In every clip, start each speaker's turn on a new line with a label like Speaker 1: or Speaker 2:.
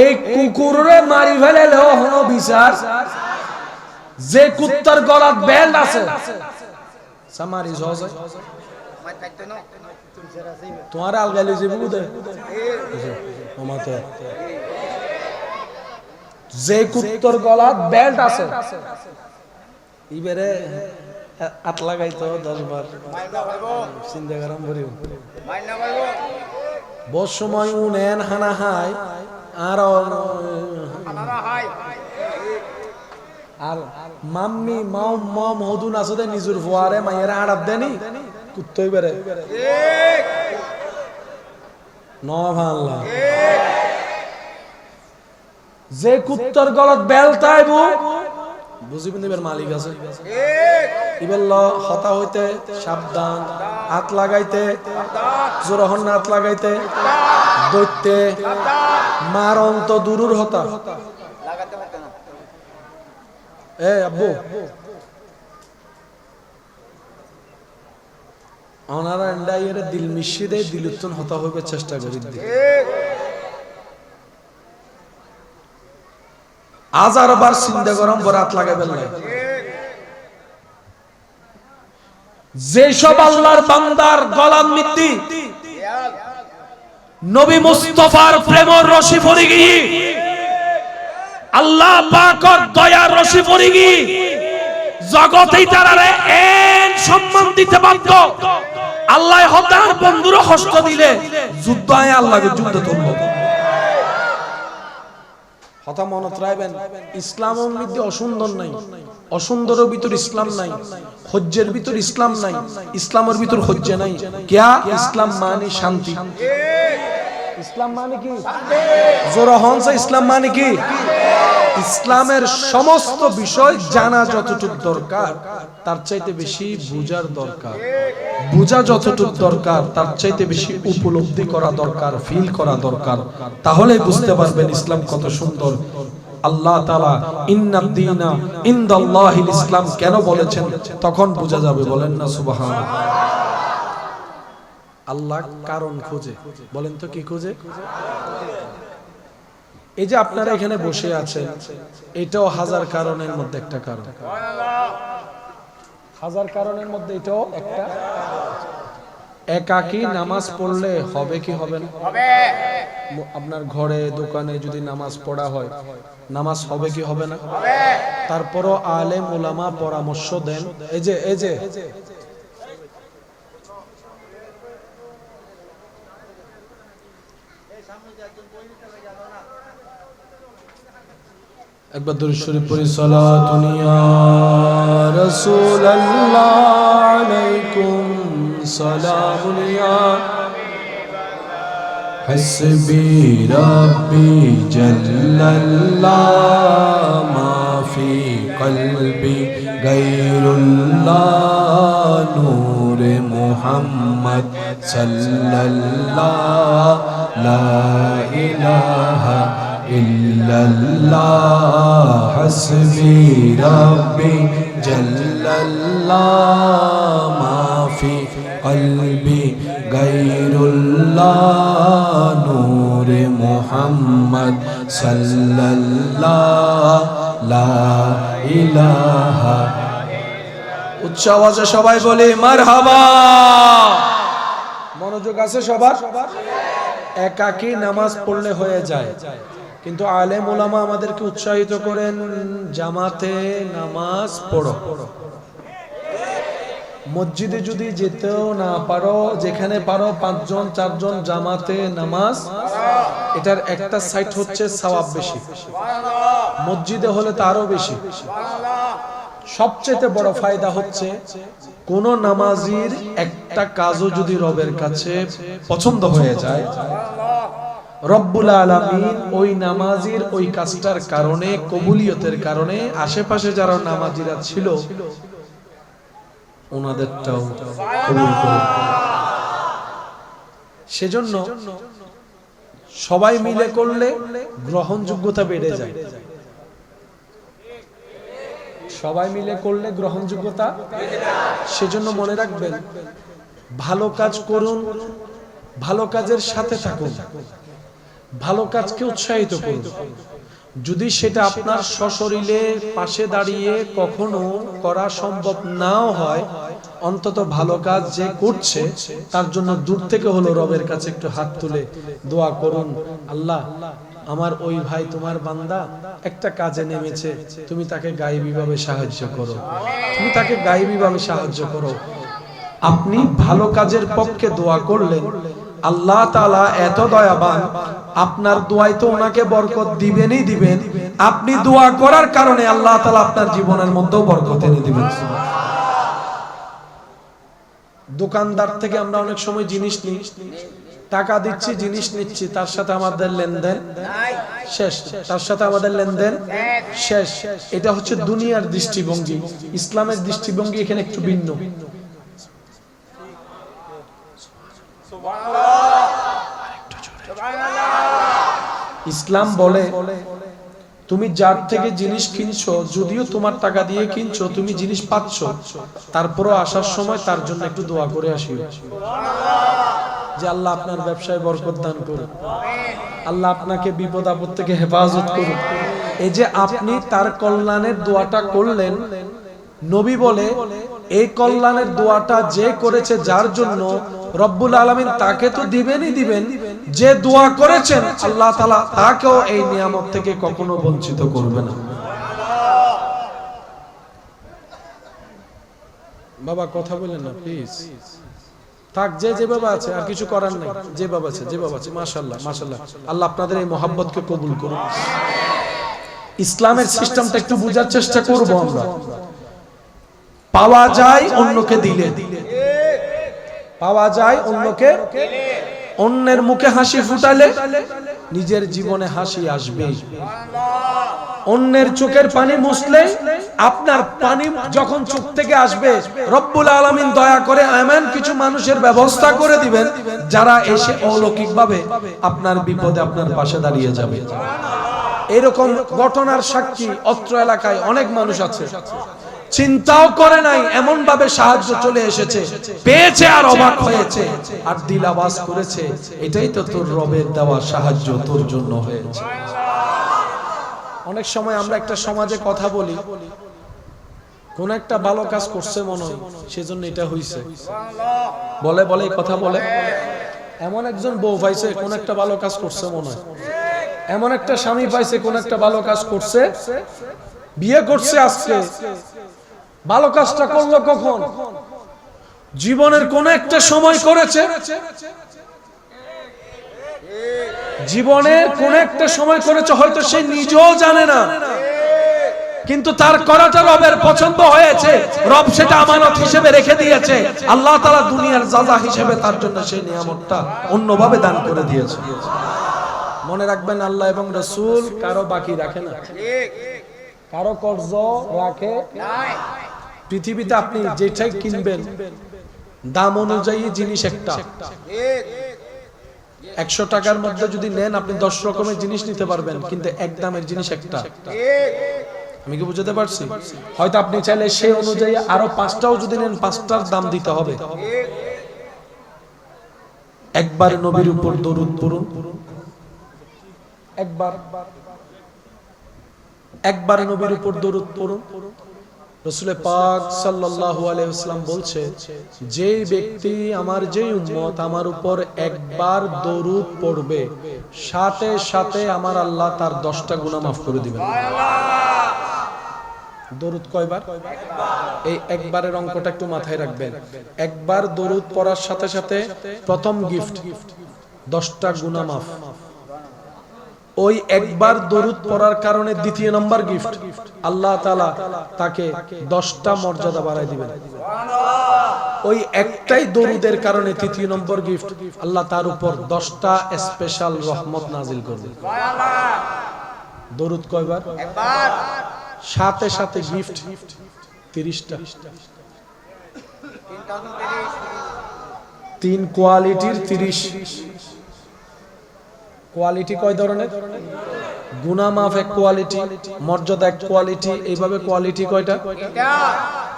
Speaker 1: এই কুকুরে মারি ফেলেলেও হনো বিচার। যে কুত্তার গলাত বেল্ট আছে। সামারি সহজ তোমার আলগালি যে বুঝে যে কুত্তর গলাত বেল্ট আছে। ইবারে আট লাগাইতো দশ বার। চিন্তা করাম করিও। সময় উনেন হানা হাই আর আর মাম্মি, মাও, মম, হদুন নিজুর ফুয়ারে দেনি কুত্তই বেরে ন? ভাল্লা যে কুত্তর গলত বেল তাইবু বুঝিবেন এবার মালিক আছে। এবার হতা হইতে সাবধান, হাত লাগাইতে জোরহন হাত লাগাইতে, দৈত্যে মারন্ত দুরুর হতা। এ আব্বু। ওনারা এন্ডাইয়ের দিল মিশিয়ে দিল উত্তন হতা হইবে চেষ্টা করি হাজার বার চিন্তা গরম বরাত লাগাবেন না যেসব আল্লাহর বান্দার গলার মিত্তি নবী মুস্তফার প্রেম রশি পড়ে গিয়ে। আল্লাহ পাকর দয়ার রশি পড়ে গিয়ে। জগতেই তারারে এন সম্মান দিতে বাধ্য। আল্লাহ হতার বন্ধুর হস্ত দিলে যুদ্ধ আয় আল্লাহকে যুদ্ধ তুলব হতা মনত রাখবেন ইসলাম মধ্যে অসুন্দর নাই। অসুন্দরের ভিতর ইসলাম নাই। হজ্জের ভিতর ইসলাম নাই। ইসলামের ভিতর হজ্জে নাই। কেয়া? ইসলাম মানে শান্তি। ইসলাম মানে কি? জোরা হনসা, ইসলাম মানে কি? ইসলামের সমস্ত বিষয় জানা যতটুকু দরকার, তার চাইতে বেশি বুঝার দরকার। বুঝা যতটুকু দরকার, তার চাইতে বেশি উপলব্ধি করা দরকার ফিল করা দরকার। তাহলে বুঝতে পারবেন ইসলাম কত সুন্দর। আল্লাহ তাআলা ইন্নাদ দীনা ইনদাল্লাহিল ইসলাম কেন বলেছেন? তখন বোঝা যাবে, বলেন না সুবহানাল্লাহ। আল্লাহ কারণ খোঁজে। বলেন তো কি খোঁজে? এই যে আপনারা এখানে বসে আছেন এটাও হাজার কারণের মধ্যে একটা কারণ। হাজার কারণের মধ্যে এটাও একটা। একাকি নামাজ পড়লে হবে কি হবে না? আপনার ঘরে দোকানে যদি নামাজ পড়া হয় নামাজ হবে কি হবে না? তারপরও আলেম ওলামা পরামর্শ দেন। এই যে এই যে একবার দরুদ শরীফ পড়ি সালাতুন ইয়া রাসূলুল্লাহ আলাইকুম সালামুন ইয়া حسبي ربي جل الله ما في قلبي غير الله نور محمد صلى الله لا إله إلا الله حسبي ربي جل الله ما في قلبي غير الله نور محمد صلى الله لا إله উচ্চ আওয়াজে সবাই বলে মারহাবা মনোযোগ আছে সবার একাকী নামাজ পড়লে হয়ে যায় কিন্তু আলেম ওলামা আমাদেরকে উৎসাহিত করেন, জামাতে নামাজ পড়ো। মসজিদে যদি যেতেও না পারো, যেখানে পারো পাঁচজন, চারজন জামাতে নামাজ, এটার একটা সাইট হচ্ছে সওয়াব বেশি। মসজিদে হলে তারও বেশি। সবচেয়ে বড় ফায়দা হচ্ছে, কোন নামাজির একটা কাজও যদি রবের কাছে পছন্দ হয়ে যায় রব্বুল আলামিন ওই নামাজির ওই কাজটার কারণে, কবুলিয়তের কারণে আশেপাশে যারা নামাজিরা ছিল ওনাদেরটাও সেজন্য সবাই মিলে করলে গ্রহণযোগ্যতা বেড়ে যায়। সবাই মিলে করলে গ্রহণযোগ্যতা সেজন্য মনে রাখবেন, ভালো কাজ করুন, ভালো কাজের সাথে থাকুন। ভালো কাজকে উৎসাহিত করুন। যদি সেটা আপনার সশরীরে পাশে দাঁড়িয়ে কখনো করা সম্ভব নাও হয়, অন্তত ভালো কাজ যে করছে, তার জন্য দূর থেকে হলো রবের কাছে একটু হাত তুলে দোয়া করুন, আল্লাহ, আমার ওই ভাই তোমার বান্দা একটা কাজে নেমেছে, তুমি তাকে গায়েবীভাবে সাহায্য করো। তুমি তাকে গায়েবীভাবে সাহায্য করো। আপনি ভালো কাজের পক্ষে দোয়া করলেন আল্লাহ তালা এত দয়াবান, আপনার দোয়ায় তো ওনাকে বরকত দিবেনই দিবেন। আপনি দোয়া করার কারণে আল্লাহ তালা আপনার জীবনের মধ্যেও বরকত এনে দিবেন। দোকানদার থেকে আমরা অনেক সময় জিনিস নিই, টাকা দিচ্ছি, জিনিস নিচ্ছি, তার সাথে আমাদের লেনদেন শেষ, তার সাথে আমাদের লেনদেন শেষ। এটা হচ্ছে দুনিয়ার দৃষ্টিভঙ্গি, ইসলামের দৃষ্টিভঙ্গি এখানে একটু ভিন্ন। ইসলাম বলে, তুমি যার থেকে জিনিস কিনছো, যদিও তোমার টাকা দিয়ে কিনছো, তুমি জিনিস পাচ্ছ। তারপরও আসার সময় তার জন্য একটু দোয়া করে আসিও। যে আল্লাহ আপনার ব্যবসায় বরকত দান করুন আল্লাহ আপনাকে বিপদ আপদ থেকে হেফাজত করুন এই যে আপনি তার কল্যাণের দোয়াটা করলেন, নবী বলে এই কল্যাণের দোয়াটা যে করেছে যার জন্য রব্বুল আলমিন তাকে তো দিবেনই দিবেন। যে দোয়া করেছেন, আল্লাহ তালা তাকেও এই নিয়ামত থেকে কখনো বঞ্চিত করবে না। বাবা, কথা বলেন না প্লিজ থাক, যে যে বাবা আছে, আর কিছু করার নাই। যে বাবা আছে, যে বাবা আছে মাশাল্লাহ মাশাল্লাহ আল্লাহ আপনাদের এই মোহাব্বতকে কবুল করুন ইসলামের সিস্টেমটা একটু বোঝার চেষ্টা করব আমরা। পাওয়া যায় অন্যকে দিলে। পাওয়া যায় অন্যকে অন্যের মুখে হাসি ফুটালে নিজের জীবনে হাসি আসবে। অন্যের চোখের পানি মুছলে আপনার পানি যখন চোখ থেকে আসবে, রব্বুল আলামিন দয়া করে এমন কিছু মানুষের ব্যবস্থা করে দিবেন যারা এসে অলৌকিকভাবে আপনার বিপদে আপনার পাশে দাঁড়িয়ে যাবে। এরকম ঘটনার সাক্ষী অত্র এলাকায় অনেক মানুষ আছে। চিন্তাও করে নাই এমন ভাবে সাহায্য চলে এসেছে। পেয়েছে আর অবাক হয়েছে আর দিল আওয়াজ করেছে, এটাই তো তোর রবের দেওয়া সাহায্য, তোর জন্য হয়েছে। অনেক সময় আমরা একটা সমাজে কথা বলি, কোন একটা ভালো কাজ করছে মনে হয়, সেজন্য এটা হইছে। বলে বলে কথা বলে। এমন একজন বউ পাইছে, কোন একটা ভালো কাজ করছে মনে হয়। এমন একটা স্বামী পাইছে, কোন একটা ভালো কাজ করছে, বিয়ে করছে আজকে ভালো কাজটা করল কখন? জীবনের কোন একটা সময় করেছে। জীবনে কোন একটা সময় করেছে হয়তো সে নিজেও জানে না। কিন্তু তার করাটা রবের পছন্দ হয়েছে। রব সেটা আমানত হিসেবে রেখে দিয়েছে। আল্লাহ তালা দুনিয়ার জাজা হিসেবে তার জন্য সেই নিয়ামতটা অন্যভাবে দান করে দিয়েছে। মনে রাখবেন আল্লাহ এবং রসুল কারও বাকি রাখে না। কারও কর্জ রাখে পৃথিবীতে আপনি যেটাই কিনবেন, দাম অনুযায়ী জিনিস একটা। একশো টাকার মধ্যে যদি নেন, আপনি দশ রকমের জিনিস নিতে পারবেন, কিন্তু এক দামের জিনিস একটা। আমি কি বুঝতে পারছি? হয়তো আপনি চাইলে সেই অনুযায়ী আরও পাঁচটাও যদি নেন, পাঁচটার দাম দিতে হবে। একবার নবীর উপর দরুদ পড়ুন। একবার একবার নবীর উপর দরুদ পড়ুন। রসুলের পাক সাল্লাল্লাহু আলাইহি ওয়াসাল্লাম বলছে যে ব্যক্তি আমার যেই উম্মত আমার উপর একবার দরুদ পড়বে, সাথে সাথে আমার আল্লাহ তার দশটা গুনাহ মাফ করে দিবেন। দরুদ কয়বার? এই একবারের অঙ্কটা একটু মাথায় রাখবেন। একবার দরুদ পড়ার সাথে সাথে প্রথম গিফট দশটা গুনাহ মাফ। ওই একবার দরুদ পড়ার কারণে দ্বিতীয় নম্বর গিফট আল্লাহ তালা তাকে দশটা মর্যাদা বাড়াই দিবেন। ওই একটাই দরুদের কারণে তৃতীয় নম্বর গিফট আল্লাহ তার উপর দশটা স্পেশাল রহমত নাজিল করবে। দরুদ কয়বার? সাথে সাথে গিফট তিরিশটা। তিন কোয়ালিটির তিরিশ। কোয়ালিটি কয় ধরনের? গুনামাফ এক কোয়ালিটি মর্যাদা এক কোয়ালিটি এইভাবে কোয়ালিটি কয়টা?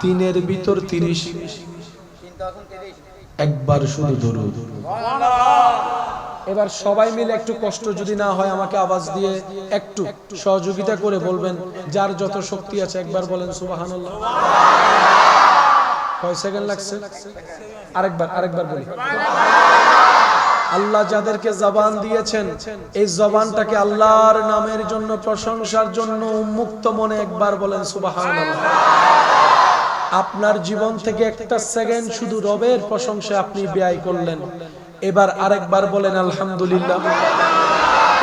Speaker 1: তিনের ভিতর তিরিশ। একবার শুধু দরুদ। এবার সবাই মিলে একটু কষ্ট যদি না হয়, আমাকে আওয়াজ দিয়ে একটু সহযোগিতা করে বলবেন, যার যত শক্তি আছে একবার বলেন, সুবহানাল্লাহ। কয় সেকেন্ড লাগছে? আরেকবার আরেকবার বলি। আল্লাহ যাদেরকে জবান দিয়েছেন, এই জবানটাকে আল্লাহর নামের জন্য, প্রশংসার জন্য উন্মুক্ত মনে একবার বলেন, সুবহানাল্লাহ। আপনার জীবন থেকে একটা সেকেন্ড শুধু রবের প্রশংসা আপনি ব্যয় করলেন। এবার আরেকবার বলেন, আলহামদুলিল্লাহ।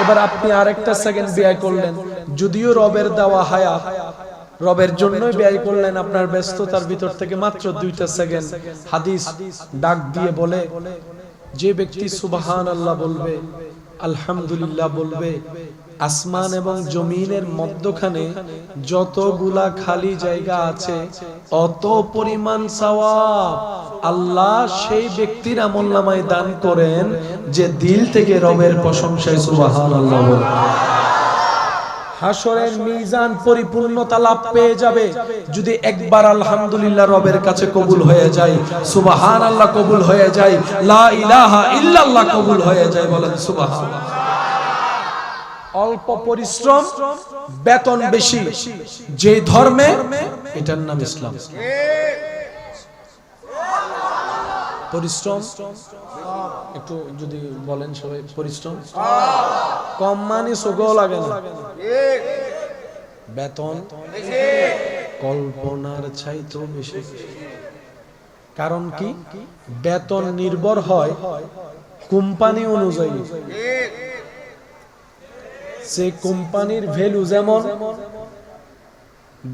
Speaker 1: এবার আপনি আরেকটা সেকেন্ড ব্যয় করলেন। যদিও রবের দেওয়া হায়া, রবের জন্যই ব্যয় করলেন আপনার ব্যস্ততার ভিতর থেকে মাত্র দুইটা সেকেন্ড। হাদিস ডাক দিয়ে বলে যে ব্যক্তি সুবাহান আল্লাহ বলবে, আলহামদুলিল্লাহ বলবে, আসমান এবং জমিনের মধ্যখানে যতগুলা খালি জায়গা আছে, অত পরিমাণ সওয়াব আল্লাহ সেই ব্যক্তির আমল নামায় দান করেন যে দিল থেকে রবের প্রশংসায় সুবাহান আল্লাহ বলে হাসরের মিজান পরিপূর্ণতা লাভ পেয়ে যাবে যদি একবার আলহামদুলিল্লাহ রবের কাছে কবুল হয়ে যায় সুবাহান আল্লাহ কবুল হয়ে যায়, লা ইলাহা ইল্লাল্লাহ কবুল হয়ে যায় বলেন সুবাহান অল্প পরিশ্রম, বেতন বেশি, যে ধর্মে, এটার নাম ইসলাম। পরিশ্রম একটু যদি বলেন সবাই, পরিশ্রম? কম মানে সোগও লাগে না। বেতন? কল্পনার চাইতেও বেশি। কারণ কি? বেতন নির্ভর হয় কোম্পানি অনুযায়ী। সে কোম্পানির ভ্যালু যেমন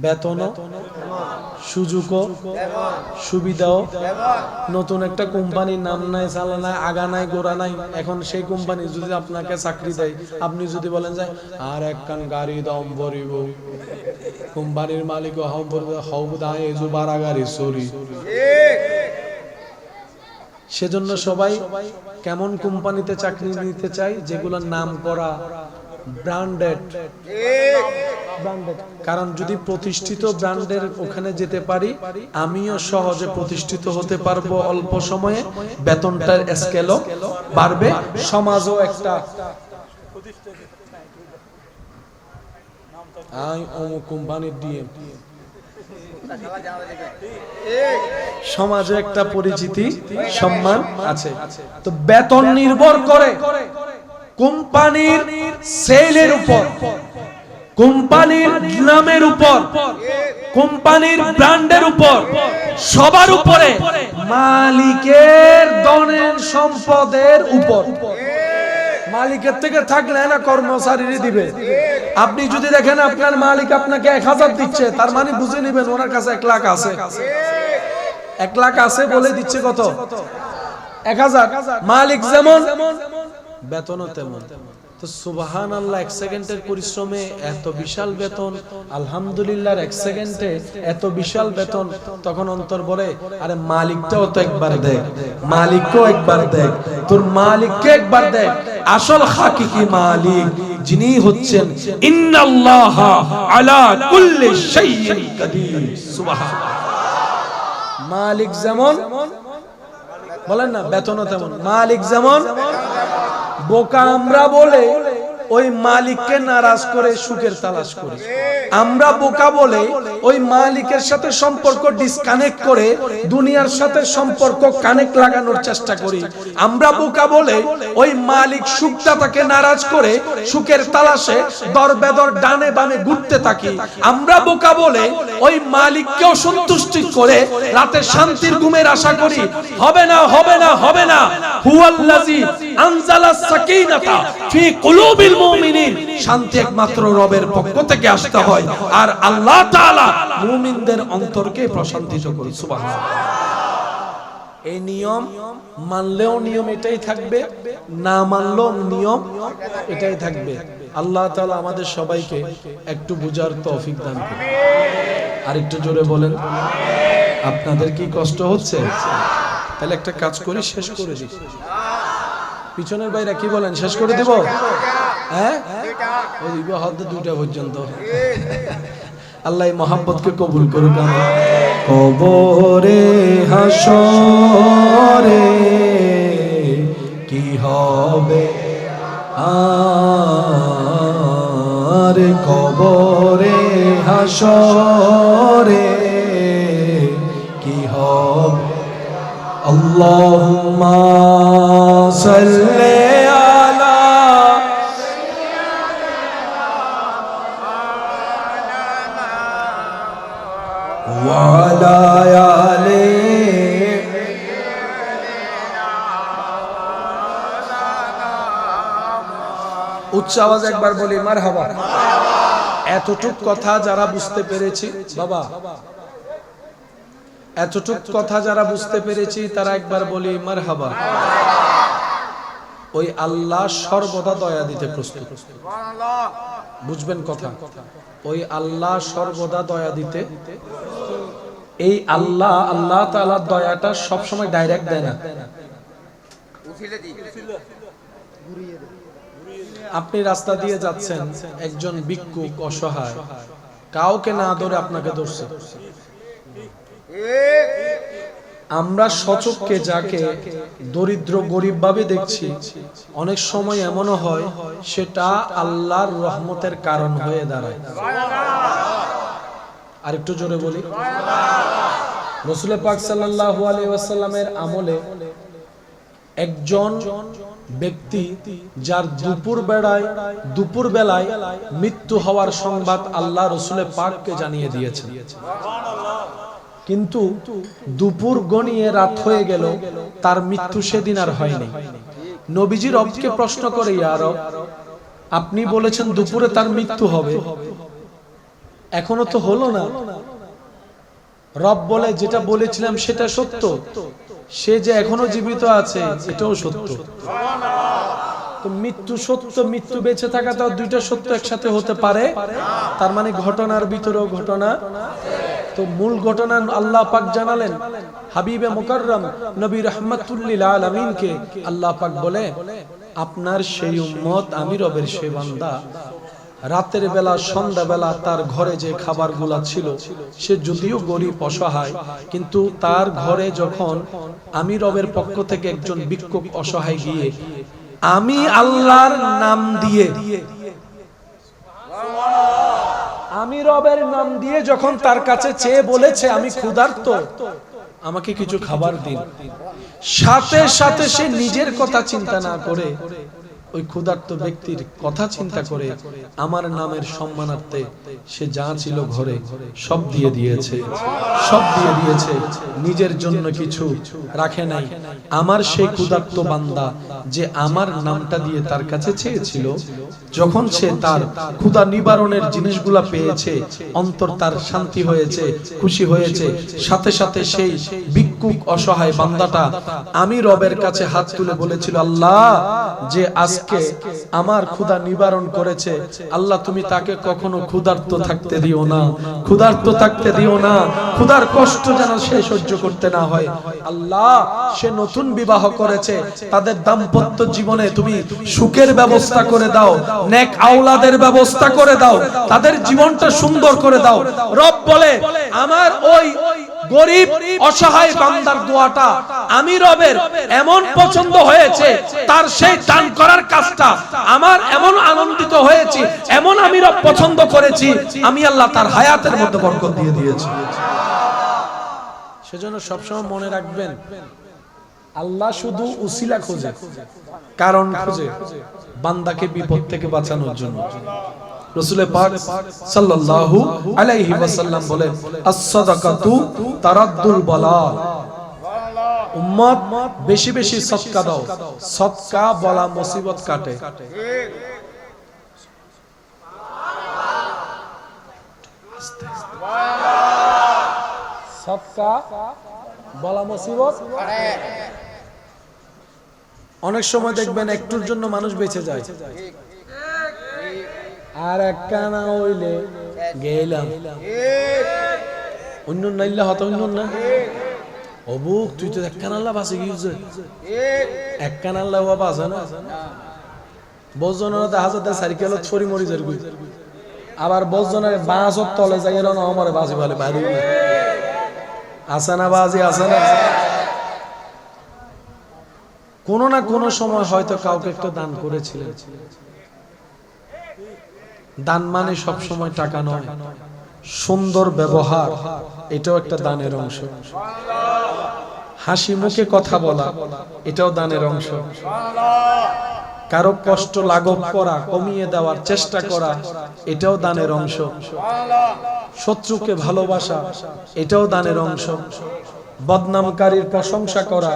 Speaker 1: বেতন সুযোগও, সুবিধাও। নতুন একটা কোম্পানির নাম নাই, চালা নাই, আগা নাই, গোড়া নাই, এখন সেই কোম্পানি যদি আপনাকে চাকরি দেয়, আপনি যদি বলেন যে, আর একখান গাড়ি দম ভরিব। কোম্পানির মালিক হব দায় এজু বারা গাড়ি চুরি। সেজন্য সবাই কেমন কোম্পানিতে চাকরি নিতে চাই যেগুলোর নাম করা ব্র্যান্ডেড কারণ যদি প্রতিষ্ঠিত ব্র্যান্ডের ওখানে যেতে পারি আমিও সহজে প্রতিষ্ঠিত হতে পারব অল্প সময়ে। বেতনটার স্কেলও বাড়বে সমাজও একটা আই অমুক কোম্পানির ডিএম। সমাজে একটা পরিচিতি সম্মান আছে। তো বেতন নির্ভর করে। কোম্পানির সেলের উপর, কোম্পানির নামের উপর, কোম্পানির ব্র্যান্ডের উপর, সবার উপরে মালিকের দনের সম্পদের উপর। মালিকের থেকে থাকলে না কর্মচারী দিবে। আপনি যদি দেখেন আপনার মালিক আপনাকে এক হাজার দিচ্ছে, তার মানে বুঝে নেবেন ওনার কাছে এক লাখ আছে। এক লাখ আছে বলে দিচ্ছে কত? এক হাজার। মালিক যেমন বেতনও তেমন। তো সুবাহান আল্লাহ এক সেকেন্ডের পরিশ্রমে এত বিশাল বেতন আলহামদুলিল্লাহ এক সেকেন্ডে এত বিশাল বেতন, তখন অন্তর বলে, আরে মালিকটাও তো একবার দেখ মালিককেও একবার দেখ, তোর মালিককে একবার দেখ, আসল হাকিকি মালিক যিনি হচ্ছেন ইন্নাল্লাহ আলা কুল্লি শাইইন কাদির। সুবহান মালিক যেমন, বলেন না, বেতনও তেমন। মালিক যেমন বোকা আমরা বলে ওই মালিককে নারাজ করে সুখের তালাশ করি। আমরা বোকা বলে ওই মালিকের সাথে সম্পর্ক ডিসকানেক্ট করে দুনিয়ার সাথে সম্পর্ক কানেক্ট লাগানোর চেষ্টা করি। আমরা বোকা বলে ওই মালিক সুখদাতাকে নারাজ করে সুখের তালাশে দর বেদর ডানে বামে ঘুরতে থাকি। আমরা বোকা বলে ওই মালিককেও সন্তুষ্টি করে রাতে শান্তির ঘুমের আশা করি, হবে না হবে না হবে না। হুয়াল্লাজি আনজালা সাকিনাতা ফি কুলুবিল মুমিনিন, শান্তি একমাত্র রবের পক্ষ থেকে আসতে হয়। আর আল্লাহ তাআলা মুমিনদের অন্তরকে প্রশান্তিত করে সুবহানাল্লাহ। এই নিয়ম মানলেও নিয়ম এটাই থাকবে, না মানলেও নিয়ম এটাই থাকবে। আল্লাহ তাআলা আমাদের সবাইকে একটু বুঝার তৌফিক দান করুন। আর একটু জোরে বলেন, আপনাদের কি কষ্ট হচ্ছে? তাহলে একটা কাজ করি, শেষ করে দিই। পিছনের বাইরে কি বলেন, শেষ করে দিব? হ্যাঁ? হতে দুইটা পর্যন্ত। আল্লাহ মোহাম্মদকে কবুল করুক কবরে হাসরে কি হবে আরে? কবরে হাসরে কি হবে? আল্লাহ সাল্লে উচ্চ আওয়াজ একবার বলি, মারহাবা। এতটুক কথা যারা বুঝতে পেরেছি, বাবা। এতটুক কথা যারা বুঝতে পেরেছি, তারা একবার বলি, মারহাবা। ওই আল্লাহ সর্বদা দয়া দিতে প্রস্তুত। বুঝবেন কথা? ওই আল্লাহ সর্বদা দয়া দিতে এই আল্লাহ আল্লাহ তাআলার দয়াটা সবসময় ডাইরেক্ট দেয় না। আপনি রাস্তা দিয়ে যাচ্ছেন একজন ভিক্ষুক অসহায়। কাউকে না ধরে আপনাকে ধরছে। আমরা সচককে যাকে দরিদ্র গরিব ভাবে দেখছি অনেক সময় এমনও হয় সেটা আল্লাহর রহমতের কারণ হয়ে দাঁড়ায়। আর একটু জোরে বলি। রসুল পাক আলাইহি ওয়াসাল্লামের আমলে একজন ব্যক্তি যার দুপুর বেড়ায়, দুপুর বেলায় মৃত্যু হওয়ার সংবাদ আল্লাহ রসুলের পাককে জানিয়ে দিয়েছেন। কিন্তু দুপুর গনিয়ে রাত হয়ে গেল, তার মৃত্যু সেদিন আর হয়নি। নবীজি রবকে প্রশ্ন করে ইয়ার আপনি বলেছেন দুপুরে তার মৃত্যু হবে। এখনও তো হলো না। রব বলে যেটা বলেছিলাম সেটা সত্য। সে যে এখনও জীবিত আছে, এটাও সত্য। মৃত্যু সত্য, মৃত্যু বেঁচে থাকা তো দুইটা সত্য একসাথে হতে পারে। তার মানে ঘটনার ভিতরেও ঘটনা। তো মূল ঘটনা আল্লাহ পাক জানালেন, হাবিবে মুকাররম নবী রহমাতুল্লিল আলামিনকে আল্লাহ পাক বলে, আপনার সেই উম্মত আমি রবের বান্দা। রাতের বেলা, সন্ধ্যা বেলা তার ঘরে যে খাবারগুলা ছিল, সে যদিও গরিব, অসহায়, কিন্তু তার ঘরে যখন আমি রবের পক্ষ থেকে একজন বিক্ষোভ অসহায় গিয়ে, আমি আল্লাহর নাম দিয়ে আমি রবের নাম দিয়ে যখন তার কাছে চেয়ে বলেছে, আমি ক্ষুধার্ত আমাকে কিছু খাবার দিন। সাথে সাথে সে নিজের কথা চিন্তা না করে ওই ক্ষুধার্ত ব্যক্তির কথা চিন্তা করে আমার নামের সম্মানার্থে সে যা ছিল ঘরে সব দিয়ে দিয়েছে। সব দিয়ে দিয়েছে। নিজের জন্য কিছু রাখে নাই। আমার সেই ক্ষুধার্ত বান্দা যে আমার নামটা দিয়ে তার কাছে চেয়েছিল যখন সে তার ক্ষুধা নিবারণের জিনিসগুলা পেয়েছে অন্তর তার শান্তি হয়েছে খুশি হয়েছে সাথে সাথে সেই ভিক্ষুক অসহায় বান্দাটা আমি রবের কাছে হাত তুলে বলেছিল আল্লাহ যে আজকে আমার ক্ষুধা নিবারণ করেছে আল্লাহ তুমি তাকে কখনো ক্ষুধার্ত থাকতে দিও না ক্ষুধার্ত থাকতে দিও না ক্ষুধার কষ্ট যেন সে সহ্য করতে না হয় আল্লাহ সে নতুন বিবাহ করেছে তাদের দাম্পত্য জীবনে তুমি সুখের ব্যবস্থা করে দাও, নেক আওলাদের ব্যবস্থা করে দাও, তাদের জীবনটা সুন্দর করে দাও। রব বলে, আমার ওই গরিব, অসহায় বান্দার দোয়াটা আমি রবের এমন পছন্দ হয়েছে, তার সেই দান করার কাজটা আমার এমন আনন্দিত হয়েছি, এমন আমি রব পছন্দ করেছি, আমি আল্লাহ তার হায়াতের মধ্যে বরকত দিয়ে দিয়েছি। সেজন্য সবসময় মনে রাখবেন আল্লাহ শুধু উসিলা খোঁজে, কারণ খোঁজে বান্দাকে বিপদ থেকে বাঁচানোর জন্য। রসুলে পাক সাল্লাল্লাহু আলাইহি ওয়াসাল্লাম বলেন, আস-সাদাকাতু বালা উম্মত, বেশি বেশি সদকা দাও সদকা বলা মুসিবত কাটে। বলা মুসিবত অনেক সময় দেখবেন একটুর জন্য মানুষ বেঁচে যায়। আর একটা না হইলে গেলাম। অন্য নাইলে হত অন্য না। অবুক তুই তো এক কানাল্লা বাসে গিয়েছে। এক কানাল্লা বাবা আছে না। বজনের সাইকেল ছড়ি মরি যার আবার বজনের বাঁশর তলে যাই আমার বাসি ভালো বাইরে আছে না বাজি আছে না। কোনো না কোনো সময় হয়তো কাউকে একটা দান করেছিলেন। দান মানে সব সময় টাকা নয়, সুন্দর ব্যবহার, এটাও একটা দানের অংশ। হাসি মুখে কথা বলা, এটাও দানের অংশ। কারও কষ্ট লাঘব করা, কমিয়ে দেওয়ার চেষ্টা করা, এটাও দানের অংশ। শত্রুকে ভালোবাসা, এটাও দানের অংশ। বদনামকারীর প্রশংসা করা,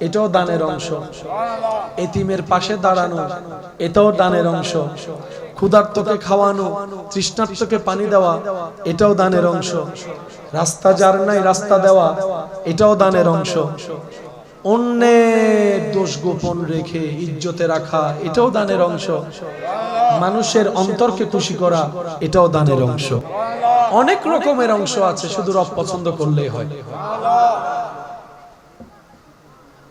Speaker 1: এটাও দানের অংশ। এতিমের পাশে দাঁড়ানো, এটাও দানের অংশ। ক্ষুধার্তকে খাওয়ানো, তৃষ্ণার্তকে পানি দেওয়া, এটাও দানের অংশ। রাস্তা যার নাই রাস্তা দেওয়া, এটাও দানের অংশ। অন্যের দোষ গোপন রেখে ইজ্জতে রাখা, এটাও দানের অংশ। মানুষের অন্তরকে খুশি করা, এটাও দানের অংশ। অনেক রকমের অংশ আছে শুধু রব পছন্দ করলেই হয়।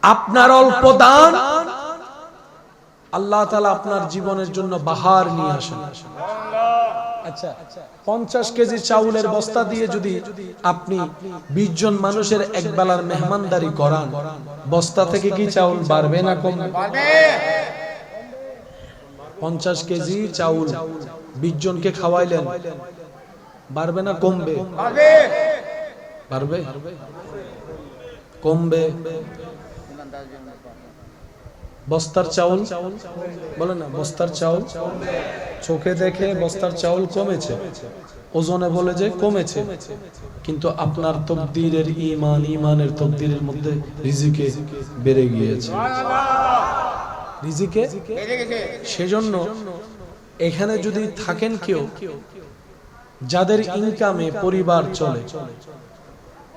Speaker 1: আপনার অল্প দান আল্লাহ তালা আপনার জীবনের জন্য বাহার নিয়ে আসেন। আচ্ছা পঞ্চাশ কেজি চাউলের বস্তা দিয়ে যদি আপনি বিশ জন মানুষের এক বেলার মেহমানদারি করান বস্তা থেকে কি চাউল বাড়বে না কমবে? পঞ্চাশ কেজি চাউল বিশ জনকে খাওয়াইলেন বাড়বে না কমবে? বাড়বে। কমবে। বস্তার চাউল? বলে না বস্তার চাউল? চোখে দেখে বস্তার চাউল কমেছে। ওজনে বলে যে কমেছে। কিন্তু আপনার তকদিরের ইমান ইমানের তকদিরের মধ্যে রিজিকে বেড়ে গিয়েছে। রিজিকে? সেজন্য এখানে যদি থাকেন কেউ যাদের ইনকামে পরিবার চলে।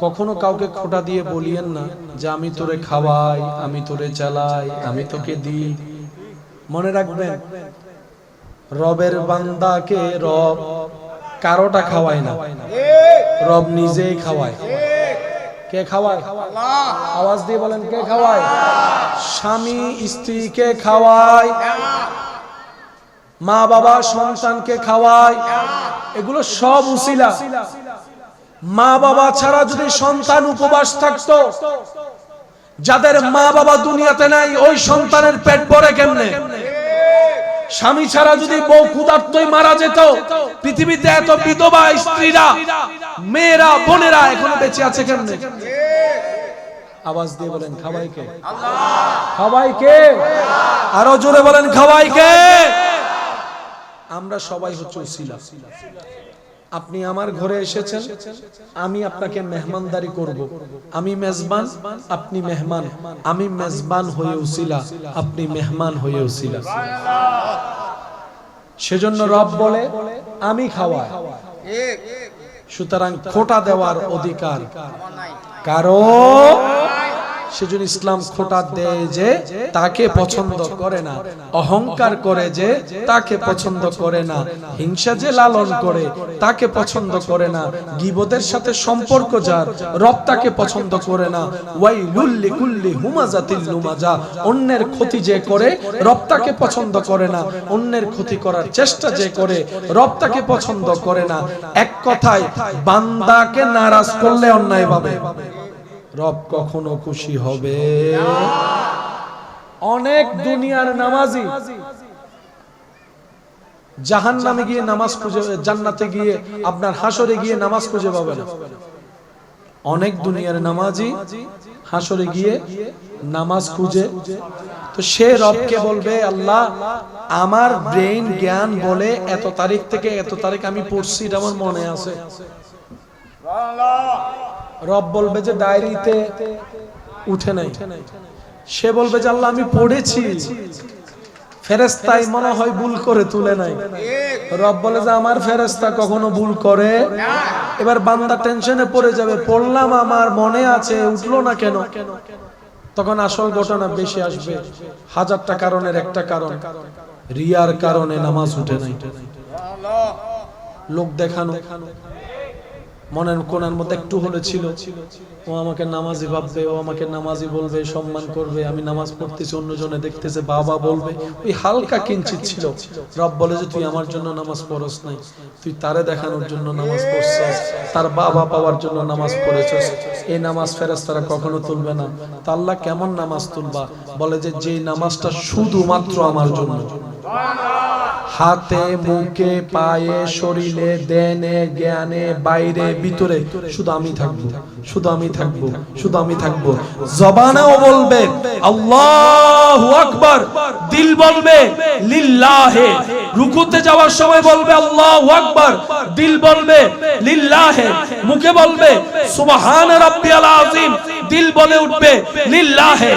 Speaker 1: কখনো কাউকে খোটা দিয়ে বলিয়েন না যে, আমি তোরে খাওয়াই, আমি তোরে চালাই, আমি তোকে দিই। মনে রাখবেন, রবের বান্দাকে রব কারোটা খাওয়ায় না। রব নিজেই খাওয়ায়। কে খাওয়ায়? আওয়াজ দিয়ে বলেন, কে খাওয়ায়? স্বামী স্ত্রীকে খাওয়ায়। মা বাবা সন্তানকে খাওয়ায়। এগুলো সব উসিলা। মা বাবা ছাড়া যদি সন্তান উপবাস থাকতো, যাদের মা বাবা দুনিয়াতে নাই, ওই সন্তানের পেট ভরে কেমনে? স্বামী ছাড়া যদি বউ ক্ষুধার্তই মারা যেত, পৃথিবীতে এত বিধবা স্ত্রীরা, মেয়েরা, বোনেরা এখনও বেঁচে আছে কেমনে? আওয়াজ দিয়ে বলেন, খাওয়াই কে? খাওয়াই কে? আরও জোরে বলেন, খাওয়াই কে? আমরা সবাই হচ্ছে উসিলা আপনি আমার ঘরে এসেছেন, আমি আপনাকে মেহমানদারি করব। আমি মেজবান, আপনি মেহমান। আমি মেজবান হয়ে উসিলা আপনি মেহমান হয়ে উসিলা সেজন্য রব বলে, আমি খাওয়াই। সুতরাং খোটা দেওয়ার অধিকার কারও সেজন্য ইসলাম খোটা দেয় যে তাকে পছন্দ করে না, অহংকার করে যে তাকে পছন্দ করে না, হিংসা যে লালন করে তাকে পছন্দ করে না, গিবদের সাথে সম্পর্ক যার, রব তাকে পছন্দ করে না ওয়াই লুল্লি কুল্লি হুমাজাতিল লুমাজা, অন্যের ক্ষতি যে করে, রব তাকে পছন্দ করে না, অন্যের ক্ষতি করার চেষ্টা যে করে, রব তাকে পছন্দ করে না। এক কথায়, বান্দাকে নারাজ করলে অন্যায় পাবে রব কখনো খুশি হবে। অনেক দুনিয়ার নামাজি। জাহান নামে গিয়ে নামাজ খুঁজে জান্নাতে গিয়ে আপনার হাসরে গিয়ে নামাজ খুঁজে পাবে না অনেক দুনিয়ার নামাজি হাসরে গিয়ে নামাজ খুঁজে। তো সে রবকে বলবে আল্লাহ আমার ব্রেইন জ্ঞান বলে এত তারিখ থেকে এত তারিখ আমি পড়ছি এটা আমার মনে আছে। রব বলবে যে ডায়েরিতে উঠে নাই। সে বলবে যে আল্লাহ, আমি পড়েছি। ফেরেস্তাই মনে হয় ভুল করে তুলে নাই। রব বলে যে আমার ফেরেস্তা কখনো ভুল করে। এবার বান্দা টেনশনে পড়ে যাবে, পড়লাম আমার, মনে আছে, উঠল না কেন? তখন আসল ঘটনা বেশি আসবে। হাজারটা কারণের একটা কারণ। রিয়ার কারণে নামাজ উঠে নাই। লোক দেখানো। মনের কোনার মধ্যে একটু হলে ছিল। ও আমাকে নামাজি ভাববে, ও আমাকে নামাজি বলবে, সম্মান করবে। আমি নামাজ পড়তেছি, অন্যজনে দেখতেছে, বাবা বলবে। ওই হালকা কিঞ্চিত ছিল। রব বলে যে, তুই আমার জন্য নামাজ পড়স নাই। তুই তারে দেখানোর জন্য নামাজ পড়ছস, তার বাবা পাওয়ার জন্য নামাজ পড়েছস। এই নামাজ ফেরেশতারা কখনো তুলবে না। তা আল্লাহ কেমন নামাজ তুলবা? বলে যে, যেই নামাজটা শুধুমাত্র আমার জন্য। হাতে, মুখে, পায়ে, শরীরে, দেনে, জ্ঞানে, বাইরে, ভিতরে। শুধু আমি থাকব, শুধু আমি থাকব, শুধু আমি থাকব। জবানেও বলবে, আল্লাহু আকবার। দিল বলবে, লিল্লাহে। রুকুতে যাওয়ার সময় বলবে, আল্লাহু আকবার। দিল বলবে, লিল্লাহে। মুখে বলবে, সুবহান রাব্বিয়াল আযীম। দিল বলে উঠবে, লিল্লাহে।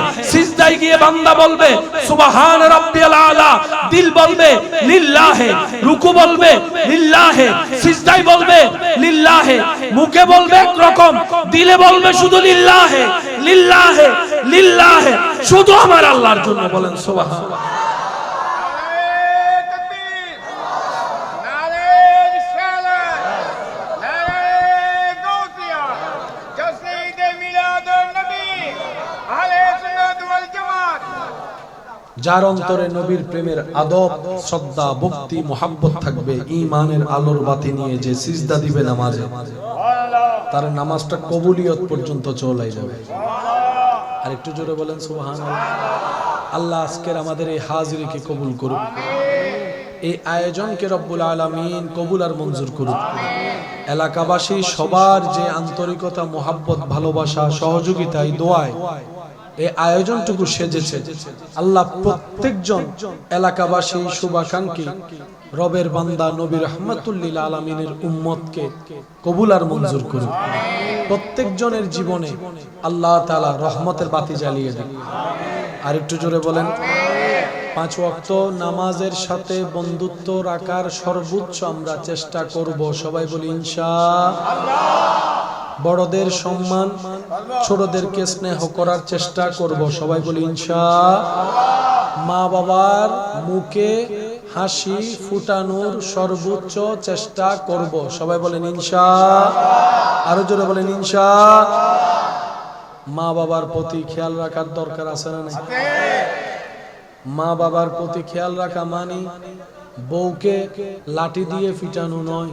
Speaker 1: সিজদায় গিয়ে বান্দা বলবে, সুবহান রাব্বিয়াল আলা। দিল বলবে, লিল্লাহে। রুকু বলবে, লিল্লাহে। সিজদায় বলবে, লিল্লাহে। মুখে বলবে একরকম, দিলে বলবে শুধু লিল্লাহে লিল্লাহে লিল্লাহে। শুধু আমার আল্লাহর জন্য বলেন, সুবহান। যার অন্তরে নবীর প্রেমের আদব, শ্রদ্ধা, ভক্তি, মোহাব্বত থাকবে, ঈমানের আলোর বাতি নিয়ে যে সিজদা দিবে নামাজে, তার নামাজটা কবুলিয়ত পর্যন্ত চলাই যাবে। আর একটু জোরে বলেন সুবহান আল্লাহ আজকের আমাদের এই হাজিরিকে কবুল করুক। এই আয়োজনকে রব্বুল আলামিন কবুল আর মঞ্জুর করুক। এলাকাবাসী সবার যে আন্তরিকতা, মোহাব্বত, ভালোবাসা সহযোগিতায় দোয়ায় এই আয়োজনটুকু সেজেছে। আল্লাহ প্রত্যেকজন এলাকাবাসী শুভাকাঙ্ক্ষী রবের বান্দা নবী রহমতুল্লিল আলমিনের উম্মতকে কবুল আর মঞ্জুর করুক প্রত্যেকজনের জীবনে আল্লাহ তালা রহমতের বাতি জ্বালিয়ে দেন। আর একটু জোরে বলেন, পাঁচ ওয়াক্ত নামাজের সাথে বন্ধুত্ব রাখার সর্বোচ্চ আমরা চেষ্টা করব। সবাই বলি ইনশা বড়দের সম্মান, ছোটদেরকে স্নেহ করার চেষ্টা করব। সবাই বলি ইনশা মা বাবার মুখে হাসি ফুটানোর সর্বোচ্চ চেষ্টা করব। সবাই বলেন ইনশা আরও জোরে বলেন ইনশা মা বাবার প্রতি খেয়াল রাখার দরকার আছে না মা বাবার প্রতি খেয়াল রাখা মানি বউকে লাঠি দিয়ে ফিটানো নয়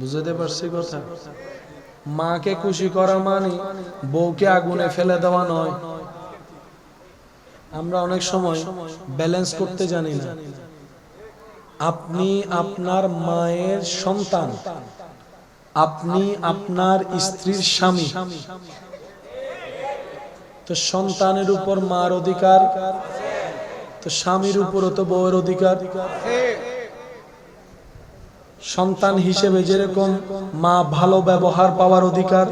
Speaker 1: বুঝতে পারছি কথা? মাকে খুশি করা মানে বউকে আগুনে ফেলে দেওয়া নয়। আমরা অনেক সময় ব্যালেন্স করতে জানি না। আপনি আপনার মায়ের সন্তান। আপনি আপনার স্ত্রীর স্বামী। তো সন্তানের উপর মার অধিকার, তো স্বামীর উপরও তো বউয়ের অধিকার। সন্তান হিসেবে যেরকম মা ভালো ব্যবহার পাওয়ার অধিকার,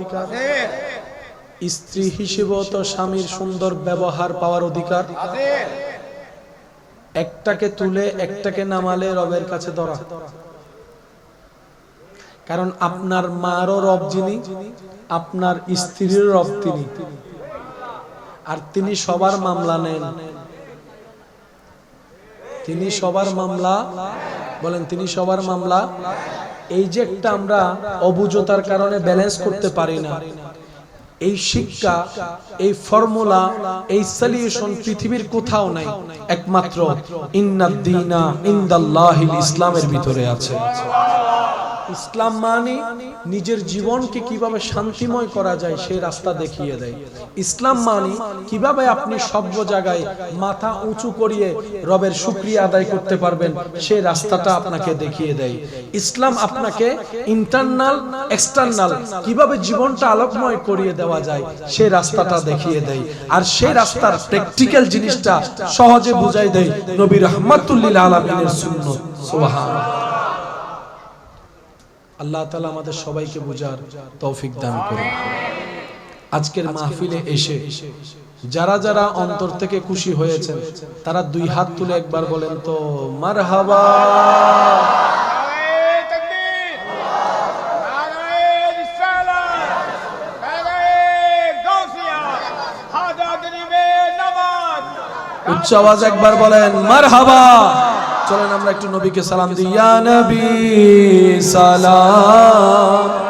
Speaker 1: স্ত্রী হিসেবেও তো স্বামীর সুন্দর ব্যবহার পাওয়ার অধিকার। একটাকে তুলে একটাকে নামালে রবের কাছে ধরা। কারণ আপনার মারও রব যিনি, আপনার স্ত্রীর রব তিনি। আর তিনি সবার মামলা নেন। তিনি সবার মামলা বলেন, তিনি সবার মামলা। এই যে একটা আমরা অবুজতার কারণে ব্যালেন্স করতে পারি না। এই শিক্ষা, এই ফর্মুলা এই সলিউশন পৃথিবীর কোথাও নাই। একমাত্র ইন্নাদ্দিনা ইনদাল্লাহিল ইসলামের ভিতরে আছে। ইসলাম মানে নিজের জীবনকে কীভাবে শান্তিময় করা যায় সেই রাস্তা দেখিয়ে দেয়। ইসলাম মানে কীভাবে আপনি সব জায়গায় মাথা উঁচু করিয়ে রবের শুক্রিয়া আদায় করতে পারবেন সেই রাস্তাটা আপনাকে দেখিয়ে দেয়। ইসলাম আপনাকে ইন্টারনাল এক্সটার্নাল কীভাবে জীবনটা আলোকময় করিয়ে দেওয়া যায় সেই রাস্তাটা দেখিয়ে দেয়। আর সেই রাস্তার প্র্যাকটিক্যাল জিনিসটা সহজে বুঝাই দেয় নবী রহমাতুল্লিল আলমিনের সুন্নত। সুবহানাল্লাহ। আল্লাহ তালা আমাদের সবাইকে বোঝার তৌফিক দান করুন। আজকের মাহফিলে এসে যারা যারা অন্তর থেকে খুশি হয়েছেন, তারা দুই হাত তুলে একবার বলেন তো মার হাবা উচ্চ আওয়াজ একবার বলেন মার হাবা চলেন আমরা একটু নবীকে সালাম দিই ইয়া নবী সালাম